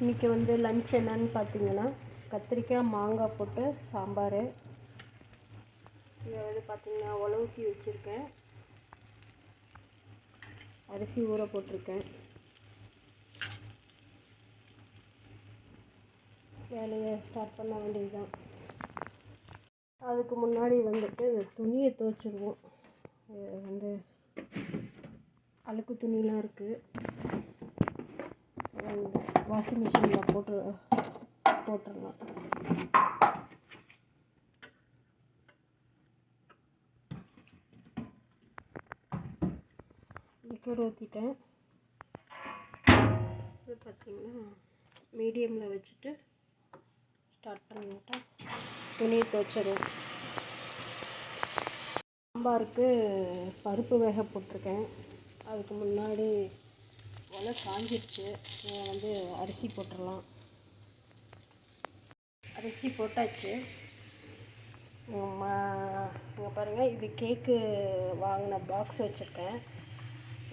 இன்றைக்கி வந்து லன்ச் என்னன்னு பார்த்தீங்கன்னா கத்திரிக்காய் மாங்காய் போட்டு சாம்பார். இங்கே வந்து பார்த்தீங்கன்னா உலவுத்தி வச்சுருக்கேன். அரிசி ஊற போட்டிருக்கேன். வேலையை ஸ்டார்ட் பண்ண வேண்டியதுதான். அதுக்கு முன்னாடி வந்துட்டு இந்த துணியை துவைச்சிருவோம். வந்து அழுக்கு துணிலாம் இருக்குது வாஷிங் மிஷினில் போட்டு போட்டுடலாம் லிக்விட் ஊற்றிட்டேன் இது பார்த்திங்கன்னா மீடியமில் வச்சுட்டு ஸ்டார்ட் பண்ணிவிட்டா துணி துவைச்சிடுவோம் சாம்பாருக்கு பருப்பு வேக போட்டிருக்கேன். அதுக்கு முன்னாடி ஒலை காஞ்சிருச்சு. வந்து அரிசி போட்டுடலாம். அரிசி போட்டாச்சு. இங்கே பாருங்கள் இது கேக்கு வாங்கின பாக்ஸ் வச்சுருக்கேன்.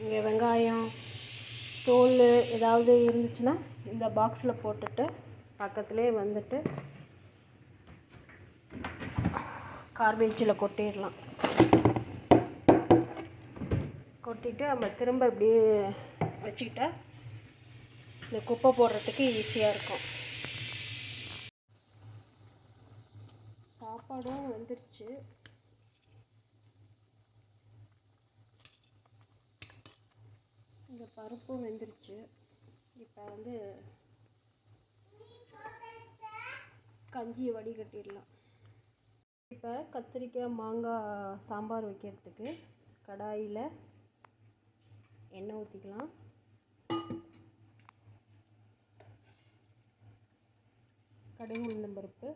இங்கே வெங்காயம் தோல் ஏதாவது இருந்துச்சுன்னா இந்த பாக்ஸில் போட்டுட்டு பக்கத்துலேயே வந்துட்டு கார்பேஜில் கொட்டிடலாம். கொட்டிட்டு நம்ம திரும்ப இப்படியே வச்சுக்கிட்டா இந்த குப்பை போடுறதுக்கு ஈஸியாக இருக்கும். சாப்பாடும் வந்துருச்சு. இந்த பருப்பும் வெந்துருச்சு. இப்போ வந்து கஞ்சியை வடிகட்டிடலாம். இப்போ கத்திரிக்காய் மாங்காய் சாம்பார் வைக்கிறதுக்கு கடாயில் எண்ணெய் ஊற்றிக்கலாம் கடுகு உளுந்தம் பருப்பு.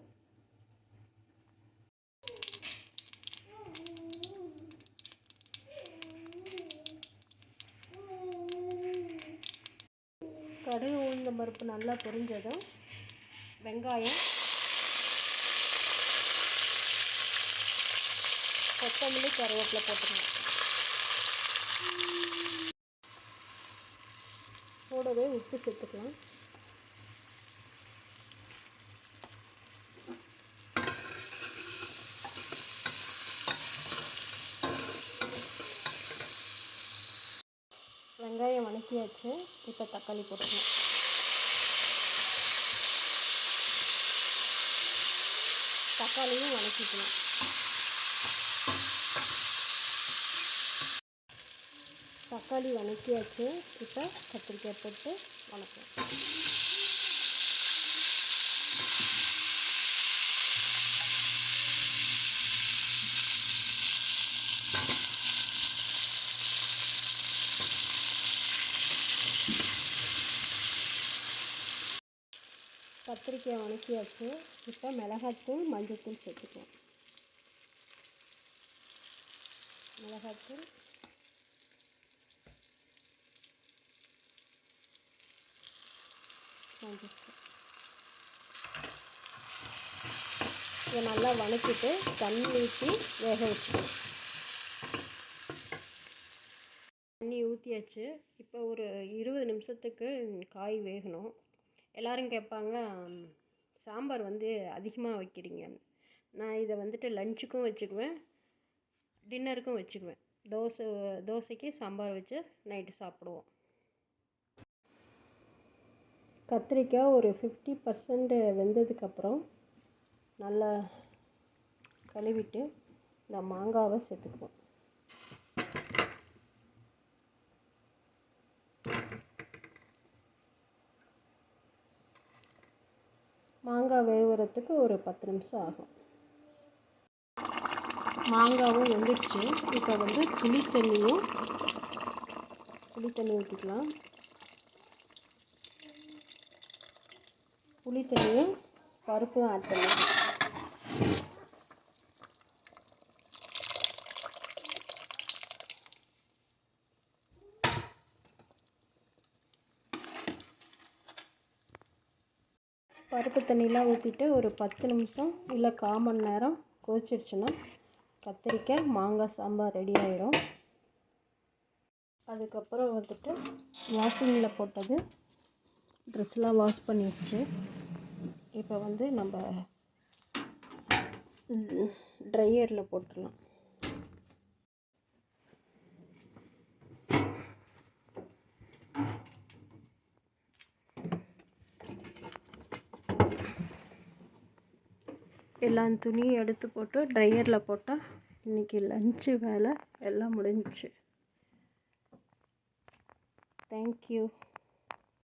கடுகு உளுந்தம் பருப்பு நல்லா பொரிஞ்சதும் வெங்காயம் கொத்தமல்லி கருவேப்பிலை போட்டுக்கணும். கூடவே உப்பு சேர்த்துக்கலாம். வெங்காயம் இப்போ தக்காளி போட்டுக்கலாம் தக்காளியும் வணக்கிக்கலாம் தக்காளி வணக்கியாச்சு இப்போ கத்திரிக்காய் போட்டு வணக்கம் கத்திரிக்காய் வணக்கியாச்சு இப்போ மிளகாத்தூள் மஞ்சள்தூள் சேர்த்துக்குவோம். மிளகாத்தூள். மஞ்சள்தூள் இதை நல்லா வணக்கிட்டு தண்ணி ஊற்றி வேக வச்சுக்கணும். தண்ணி ஊற்றியாச்சு இப்போ ஒரு இருபது நிமிஷத்துக்கு காய் வேகணும். எல்லோரும் கேட்பாங்க சாம்பார் வந்து அதிகமாக வைக்கிறீங்க. நான் இதை வந்துட்டு லஞ்சுக்கும் வச்சுக்குவேன் டின்னருக்கும் வச்சுக்குவேன். தோசை தோசைக்கு சாம்பார் வச்சு நைட்டு சாப்பிடுவோம். கத்திரிக்காய் ஒரு ஃபிஃப்டி பர்சன்ட் வெந்ததுக்கப்புறம் நல்லா கழுவிட்டு இந்த மாங்காவை சேர்த்துக்குவோம் மாங்காய் வேகிறதுக்கு ஒரு பத்து நிமிஷம் ஆகும். மாங்காவும் வெந்துடுச்சு. இப்போ வந்து புளி தண்ணியும் புளி தண்ணி ஊற்றிக்கலாம் புளி தண்ணியும் பருப்பும் ஆட் பண்ணிக்கலாம் பருப்பு தண்ணியெலாம் ஊற்றிட்டு ஒரு பத்து நிமிஷம் இல்லை கால் மணி நேரம் கொதிச்சிருச்சுன்னா கத்திரிக்காய் மாங்காய் சாம்பார் ரெடி ஆயிடும் அதுக்கப்புறம் வந்துட்டு வாஷிங்கில் போட்டது ட்ரெஸ்லாம் வாஷ் பண்ணிடுச்சு இப்போ வந்து நம்ம ட்ரையரில் போட்டுடலாம். எல்லா துணியும் எடுத்து போட்டு ட்ரையரில் போட்டால் இன்றைக்கி லஞ்சு வேலை எல்லாம் முடிஞ்சிச்சு. தேங்க்யூ